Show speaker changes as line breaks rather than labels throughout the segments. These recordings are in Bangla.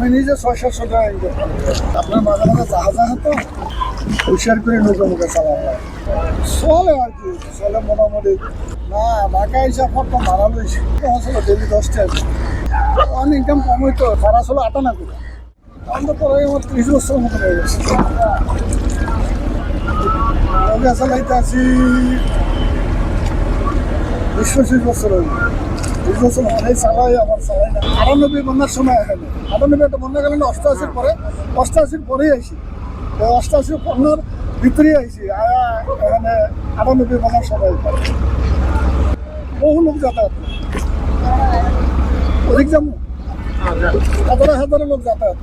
আমি নিজে ছয় সাতশো টাকা ইনকাম করি। আপনার মাঝে মাঝে জাহাজ আছে তো, হুশিয়ার করে নৌকা মুখে চালানো চলে আর কি, চলে মোটামুটি। না, ঢাকা এসে ফটো মারা লইছি? আসলে ডেলি দশটা অনেক ইনকাম কম হইতো তারা ছিল আটানা করে আমি তো পরে আমার ত্রিশ বছর মতো হয়ে গেছে। নৌকা চালাইতে আছি বিশ পঁচিশ বছর হইল। বছর অনেক চালাই আমার চালাই না আটানব্বই বন্যার সময় এখানে আটানব্বই একটা বন্যা গেল না অষ্টআশির পরে, অষ্টআশির পরেই আইসি তো অষ্টআশি বন্যার ভিতরেই আইসি এখানে আটানব্বই বন্যার সময়। বহু লোক যাতায়াত। ওদিক যাব? হাজারে হাজারে লোক যাতায়াত।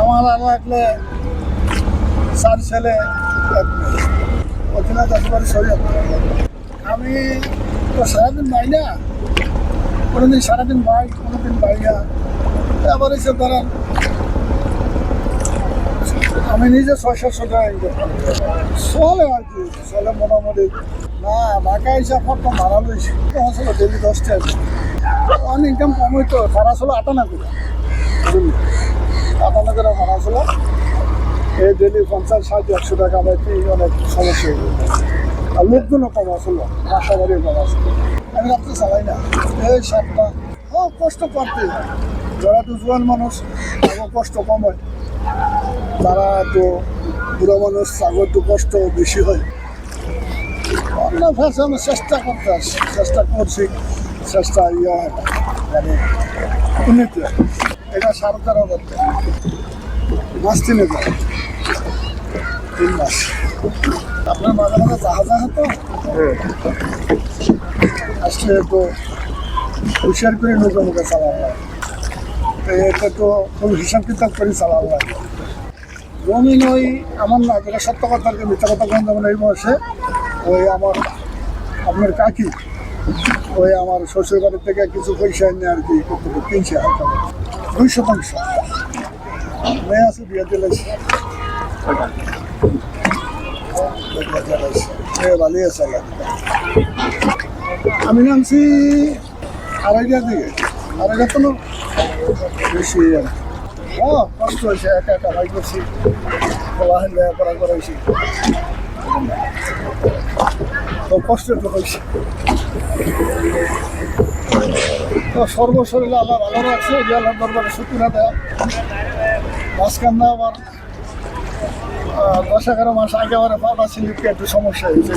আমার আর লাগলে চার ছেলে, এক মেয়ে। অধীনা আমি তো সারাদিন পাই না। কোনোদিন সারাদিন পাই কোনোদিন বাইয়া আবার এসে ধরেন আমি নিজে ছয় সাতশো টাকা। চলে আর কি, চলে মোটামুটি না, ঢাকা এসে ফটো মারা লইছি আসলে ডেলি দশটা অনেক ইনকাম কম হইতো তারা ছিল আটানা করে? আটানা করে মারা ছিল এই ডেলি পঞ্চাশ, ষাট, একশো টাকা পাইতে অনেক সমস্যা হয়ে। আর লোকজনও কম আসলো বাসা বাড়িও কম আসলো আমি রাত্রে চালাই না। এই সাতটা। ও, কষ্ট করতে হয়। যারা তো জোয়ান মানুষ, তারও কষ্ট কম হয় তারা তো বুড়ো মানুষ তাদের তো কষ্ট বেশি হয়। অন্য ফ্যাশন চেষ্টা করতে আসছি চেষ্টা করছি। চেষ্টা ইয়ে হয়। মানে উন্নতি হয়। এটা সাড়ে তেরো করতে মাস তিনে তিন মাস। আপনার মাঝে মাঝে জাহাজ আছে তো আসলে তো হুশিয়ার করে নৌকা মুখে চালানো হয়। এটা তো খুব হিসাব কিতাব করে চালানো হয়। জমিন ওই আমার না যেটা সত্য কথা আর মিথ্যা কথা কোন যেমন এই বয়সে ওই আমার আপনার কাকি, ওই আমার শ্বশুর বাড়ি থেকে কিছু পয়সা এনে আর কি করতে কিনছে হালকা দুই শতাংশ মেয়ে আছে বিয়ে মেয়ে ভালোই আছে। আমি নামছি আড়াইটার দিকে। আড়াইটার তো না? বেশি কষ্ট হয়েছে, একা একা ভাই করছি। পড়াহেন লেখাপড়া করাইছি। তো কষ্ট তো হয়েছে। সর্বশরীরে আল্লাহ ভালো রাখছে, যে আল্লাহ দরবারে শুক্রিয়া দেয়। মাঝখান না আবার দশ এগারো মাস আগে আমার পাতা সিলিপকে একটু সমস্যা হয়েছে